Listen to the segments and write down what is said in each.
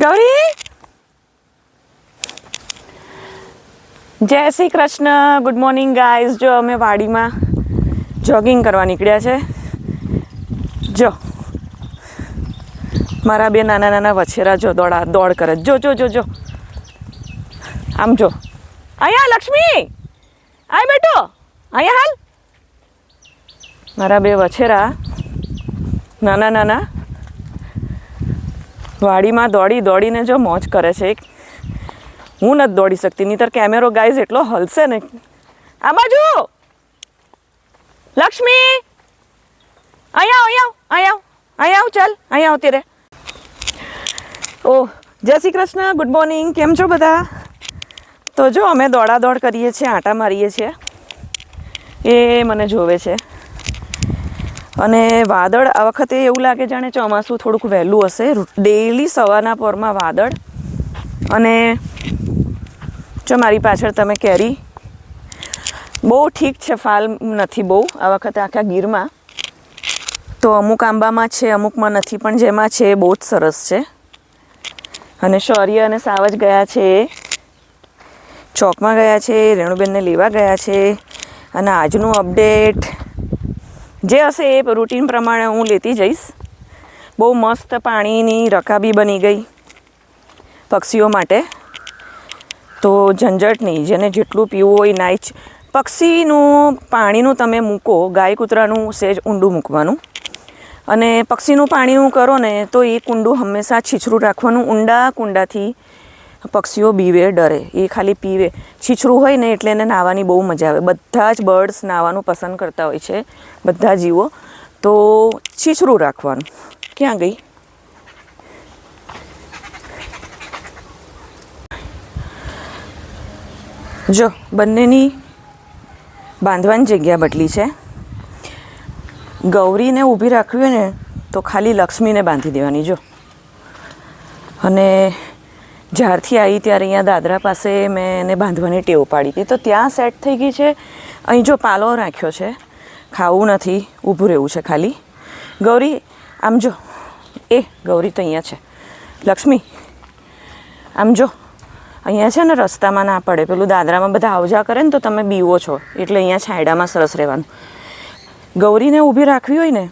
ગૌરી જય Shri Krishna good morning guys જો અમે વાડીમાં જોગિંગ કરવા નીકળ્યા છે જો મારા બે નાના નાના વછેરા જો દોડા દોડ કરે જો જો જો જો આમ જો અહીંયા લક્ષ્મી આય બેટો અહીંયા હાલ મારા બે વછેરા નાના નાના વાડીમાં દોડી દોડીને જો મોજ કરે છે. હું નથી દોડી શકતી, નહીતર કેમેરો ગાઈઝ એટલો હલશે ને. આ બાજુ! લક્ષ્મી! અહીંયા અહીંયા આવ અહીંયા આવ ચાલ અહીંયા આવતી રે ઓહ જય શ્રી કૃષ્ણ ગુડ મોર્નિંગ કેમ છો બધા? તો જો અમે દોડા દોડ કરીએ છીએ, આંટા મારીએ છીએ. એ મને જોવે છે. અને વાદળ આ વખતે એવું લાગે જાણે ચોમાસું થોડુંક વહેલું હશે. ડેઈલી સવારના પોરમાં વાદળ અને જો મારી પાછળ તમે કેરી. બહુ ઠીક છે, ફાલ નથી બહુ. આ વખતે આખા ગીરમાં. તો અમુક આંબામાં છે, અમુકમાં નથી, પણ જેમાં છે એ બહુ જ સરસ છે. અને શૌર્ય અને સાવજ ગયા છે. ચોકમાં ગયા છે, રેણુબેનને લેવા ગયા છે. અને આજનું અપડેટ જે હશે એ રૂટીન પ્રમાણે હું લેતી જઈશ. બહુ મસ્ત પાણીની રકાબી બની ગઈ પક્ષીઓ માટે. તો ઝંઝટ નહીં જેને જેટલું પીવું હોય નાઈ જ પક્ષીનું પાણીનું તમે મૂકો, ગાય કૂતરાનું સેજ ઊંડું મૂકવાનું. અને પક્ષીનું પાણીનું કરો ને તો એ કુંડું હંમેશા છીછરું રાખવાનું, ઊંડા કુંડાથી પક્ષીઓ બીવે, ડરે. એ ખાલી પીવે. છીછરું હોય ને એટલે એને નાહવાની બહુ મજા આવે. બધા જ બર્ડ્સ નાહવાનું પસંદ કરતા હોય છે, બધા જીવો. તો છીછરું રાખવાનું. ક્યાં ગઈ? જો, બંનેની બાંધવાની જગ્યા બદલી છે. ગૌરીને ઊભી રાખવી હોય ને, તો ખાલી લક્ષ્મીને બાંધી દેવાની, જો. અને જ્યારથી આવી ત્યારે અહીંયા દાદરા પાસે મેં એને બાંધવાની ટેવ પાડી હતી. તો ત્યાં સેટ થઈ ગઈ છે. અહીં જો પાલો રાખ્યો છે, ખાવું નથી, ઊભું રહેવું છે ખાલી. ગૌરી, આમ જો. એ ગૌરી તો અહીંયા છે. લક્ષ્મી, આમ જો. અહીંયા છે ને રસ્તામાં ના પડે. પેલું દાદરામાં બધા આવજા કરે ને તો તમે બીવો છો. એટલે અહીંયા છાંયડામાં સરસ રહેવાનું. ગૌરીને ઊભી રાખવી હોય ને,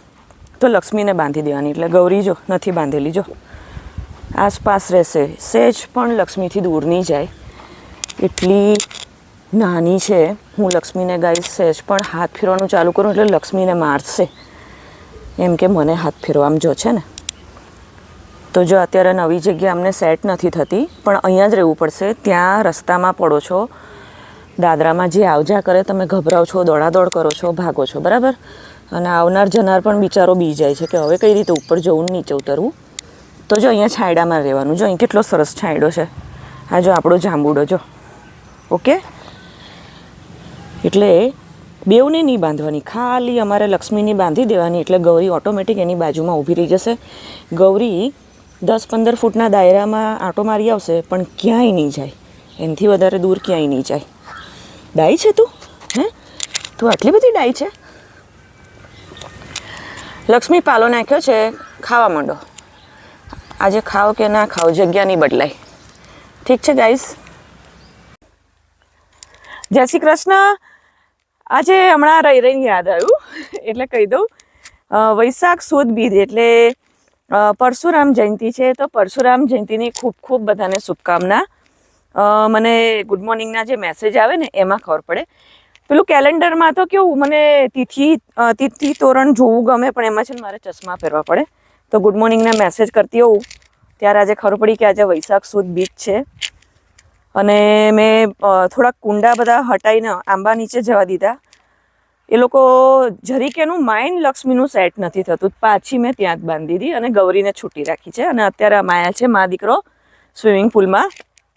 તો લક્ષ્મીને બાંધી દેવાની. એટલે ગૌરી જો, નથી બાંધેલી, જો. આસપાસ રહેશે. સહેજ પણ લક્ષ્મીથી દૂર નહીં જાય. એટલી નાની છે. હું લક્ષ્મીને ગાઈશ સહેજ પણ હાથ ફેરવાનું ચાલુ કરું એટલે લક્ષ્મીને મારશે. એમ કે મને હાથ ફેરવા આમ જો છે ને. તો જો અત્યારે નવી જગ્યા અમને સેટ નથી થતી, પણ અહીંયા જ રહેવું પડશે. ત્યાં રસ્તામાં પડો છો. દાદરામાં જે આવજા કરે, તમે ગભરાવ છો, દોડાદોડ કરો છો, ભાગો છો. બરાબર? અને આવનાર જનાર પણ બિચારો બી જાય છે કે હવે કઈ રીતે ઉપર જવું નીચે ઉતરવું? તો જો અહીંયા છાંયડામાં રહેવાનું. જો અહીં કેટલો સરસ છાંયડો છે. આ જો આપણો જાંબુડો, જો. ઓકે? એટલે બેવને નહીં બાંધવાની. ખાલી અમારે લક્ષ્મીની બાંધી દેવાની. એટલે ગૌરી ઓટોમેટિક એની બાજુમાં ઊભી રહી જશે. ગૌરી દસ પંદર ફૂટના દાયરામાં આંટો મારી આવશે, પણ ક્યાંય નહીં જાય. એનાથી વધારે દૂર ક્યાંય નહીં જાય. ડાઈ છે તું? હે? તું આટલી બધી ડાઈ છે? લક્ષ્મી પાલો નાખ્યો છે. ખાવા માંડો. આજે ખાઓ કે ના ખાઓ જગ્યા નહીં બદલાય. ઠીક છે ગાઈસ જય શ્રી કૃષ્ણ. આજે હમણાં રહી રહીને યાદ આવ્યું, એટલે કહી દઉં. વૈશાખ સુદ બીજ એટલે પરશુરામ જયંતિ છે, તો પરશુરામ જયંતિની ખૂબ ખૂબ બધાને શુભકામના. મને ગુડ મોર્નિંગના જે મેસેજ આવે ને, એમાં ખબર પડે. પેલું કેલેન્ડરમાં તો કેવું, મને તિથિ તિથિ તોરણ જોવું ગમે, પણ એમાં છે ને મારે ચશ્મા પહેરવા પડે. તો ગુડ મોર્નિંગના મેસેજ કરતી હોઉં. ત્યારે આજે ખબર પડી કે આજે વૈશાખ સુદ બીચ છે. અને મેં થોડાક કુંડા બધા હટાઈને આંબા નીચે જવા દીધા. એ લોકો જરીક એનું માઇન્ડ લક્ષ્મીનું સેટ નથી થતું. પાછી મેં ત્યાં જ બાંધી દીધી અને ગૌરીને છૂટી રાખી છે. અને અત્યારે માયા છે, મા દીકરો, સ્વિમિંગ પુલમાં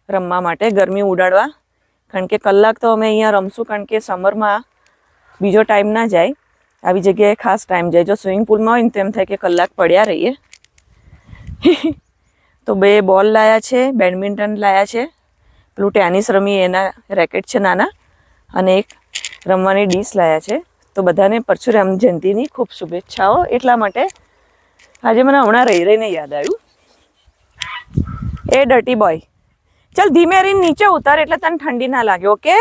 રમવા માટે ગરમી ઉડાડવા. કારણ કે કલાક તો અમે અહીંયા રમશું, કારણ કે સમરમાં બીજો ટાઈમ ના જાય. આવી જગ્યાએ ખાસ ટાઈમ જાય. જો સ્વિમિંગ પુલમાં હોય ને તેમ થાય કે કલાક પડ્યા રહીએ. તો બે બોલ લાયા છે બેડમિન્ટન લાયા છે. પેલું ટેનિસ રમી એના રેકેટ છે નાના. અને એક રમવાની ડીશ લાયા છે. તો બધાને પરશુરામ જયંતિની ખૂબ શુભેચ્છાઓ. એટલા માટે આજે મને હમણાં રહી રહીને યાદ આવ્યું. એ ડર્ટી બોય ચાલ ધીમે રહીને નીચે ઉતાર એટલે તને ઠંડી ના લાગે ઓકે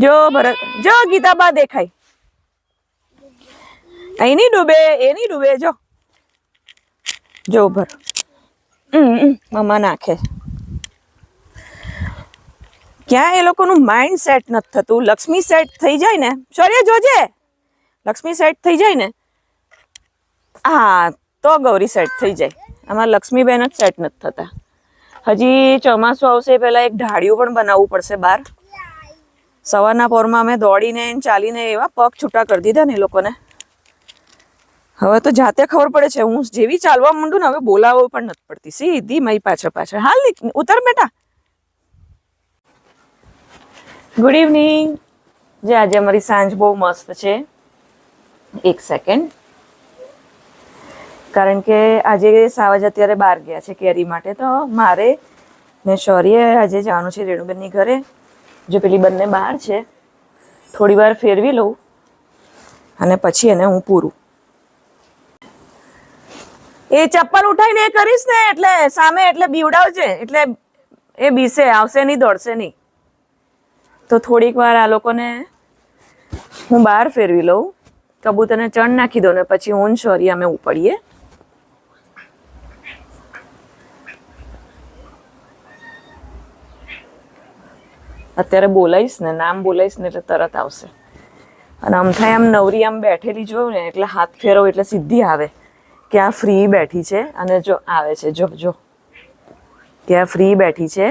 જો ભરત, જો ગીતાબા દેખાય. અહીં નહીં ડૂબે, એ નહીં ડૂબે, જો. જો ભર. મમ્મા નાખે. ક્યાં એ લોકોનું માઇન્ડ સેટ નથી થતું? લક્ષ્મી સેટ થઈ જાય ને? શૌર્ય જોજે. લક્ષ્મી સેટ થઈ જાય ને? હા, તો ગૌરી સેટ થઈ જાય. આમાં લક્ષ્મીબેન જ સેટ નથી થતા. હજી ચોમાસું આવશે પહેલાં એક ઢાળિયું પણ બનાવવું પડશે બહાર. સવારના પોરમાં અમે દોડીને ચાલીને એવા પગ છૂટા કરી દીધા ને એ લોકોને. હવે તો જાતે ખબર પડે છે, હું જેવી ચાલવા માંડું ને હવે બોલાવો પણ નથી પડતી. સીધી મારી પાછળ પાછળ. હાલ નીક- ઉતર બેટા. ગુડ ઇવનિંગ જે આજે અમારી સાંજ બહુ મસ્ત છે. એક સેકન્ડ કારણ કે આજે સાવજ અત્યારે બહાર ગયા છે કેરી માટે, તો મારે ને શૌર્ય આજે જવાનું છે રેણુબેનની ઘરે. જો પેલી બંને બહાર છે, થોડી વાર ફેરવી લઉં અને પછી એને હું પૂરું. એ ચપ્પલ ઉઠાઈને એ કરીશ ને એટલે સામે એટલે બીવડાવજે, એટલે એ બીસે, આવશે નહીં, દોડશે નહીં. તો થોડીક વાર આ લોકોને હું બહાર ફેરવી લઉં. કબૂતરને ચણ નાખી દઉં ને પછી હું શોરી અમે ઉપડીએ. અત્યારે બોલાવીશ ને નામ બોલાવીશ ને એટલે તરત આવશે. અને આમ થાય આમ નવરી આમ બેઠેલી જોયું ને, એટલે હાથ ફેરવો એટલે સીધી આવે કે આ ફ્રી બેઠી છે અને જો આવે છે, જો જો. કે આ ફ્રી બેઠી છે.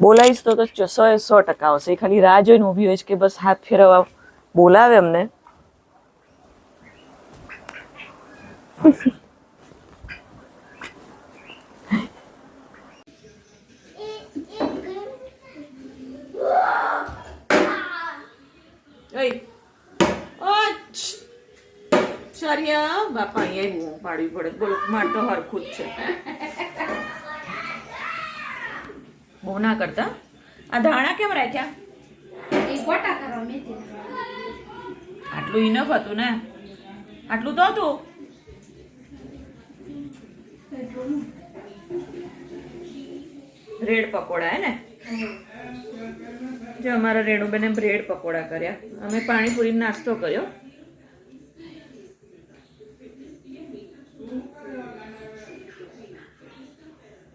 બોલાવીશ તો તો સો એ સો ટકા આવશે. એ ખાલી રાહ જોઈને ઊભી હોય છે કે બસ હાથ ફેરવવા બોલાવે અમને. ચાર્યા બાપા અહીંયા બૂમ પાડવી પડે. બોલો માર તો હરખું જ છે. બહુ ના કરતા. આ ધાણા કેમ રાખ્યા? આટલું ઇનફ હતું ને? આટલું તો હતું. રેડ પકોડા હે ને? જો અમારા રેણુબેને બ્રેડ પકોડા કર્યા. અમે પાણીપુરી નાસ્તો કર્યો.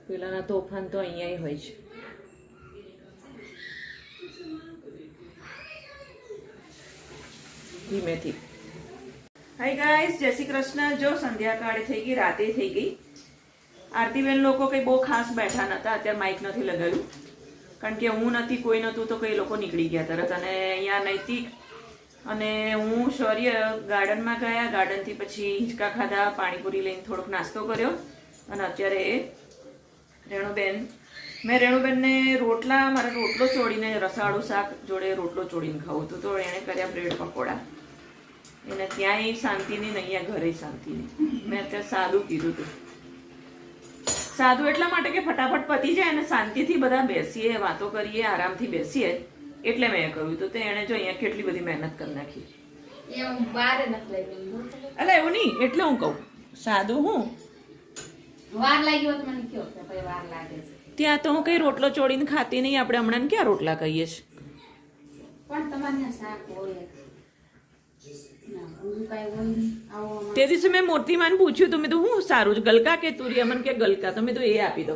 પેલાના તોફાન તો અહીંયા હોય છે. ધીમેથી. હાય ગાઈસ જય શ્રી કૃષ્ણ. જો સંધ્યાકાળે થઈ ગઈ, રાતે થઈ ગઈ. આરતીબેન લોકો કંઈ બહુ ખાસ બેઠા નહોતા, અત્યારે માઇક નથી લગાવ્યું. કારણ કે હું નથી, કોઈ નહોતું, તો કઈ લોકો નીકળી ગયા તરત. અને અહીંયા નૈતિક અને હું શૌર્ય ગાર્ડનમાં ગયા, ગાર્ડનથી પછી હિંચકા ખાધા, પાણીપુરી લઈને થોડોક નાસ્તો કર્યો. અને અત્યારે રેણુબેન, મેં રેણુબેનને રોટલા, મારે રોટલો ચોડીને રસાળું શાક જોડે રોટલો ચોડીને ખાવું હતું. તો એણે કર્યા બ્રેડ પકોડા. એને ત્યાંય શાંતિની નહીં ઘરે શાંતિની. મેં અત્યારે સાદું કીધું હતું. સાદું એટલા માટે કે ફટાફટ પતી જાય અને શાંતિથી બધા બેસીએ વાતો કરીએ આરામથી બેસીએ. એટલે મેં કહ્યું તો તે એણે જો અહીંયા કેટલી બધી મહેનત કરી નાખી. એ હું બાર નથી લઈ ગઈ અલા એવું નહીં એટલે હું કહું સાદું હું. વાર લાગ્યો મને કયો કે વાર લાગે છે. ત્યાં તો હું કઈ રોટલો ચોડીને ખાતી નહીં આપણે હમણાં ક્યાં રોટલા કહીએ છીએ? પણ તમારે શાક હોય ના બીજું કાંઈ હોય નહીં આવો અમારે. તે દિવસે મેં મોતીમાન પૂછ્યું, તો મેં તો હું સારું ગલકા કે તુરિયા મને કે ગલકા? તો મેં તો એ આપી દો.